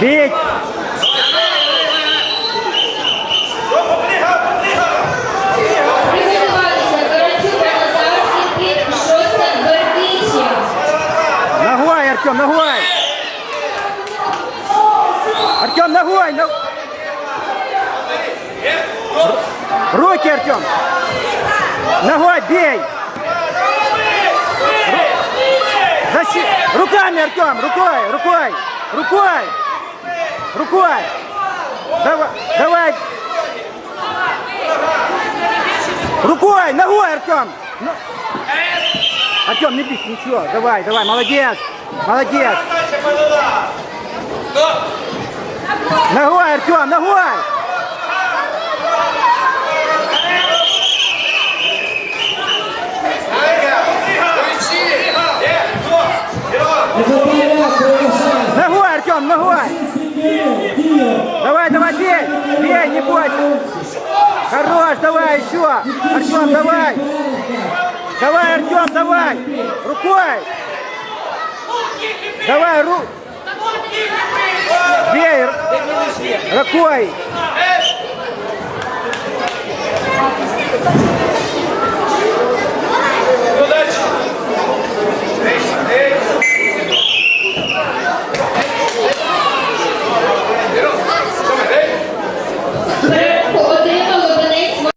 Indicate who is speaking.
Speaker 1: Бить! Ногой, Артем, ногой! Артем, ногой! Руки, Артем! Ногой, бей! Руками, Артем, рукой, рукой, рукой! Рукой. Давай, давай. Рукой, ногой, Артем. Ну. Артем, не бейся, ничего. Давай, давай, молодец. Молодец. Ногой, Артем, ногой. Ногой, Артем, ногой. Давай, давай, бей! Бей, не бойся! Хорош, давай еще! Артем, давай! Давай, Артем, давай! Рукой! Давай, ру... Бей! Рукой!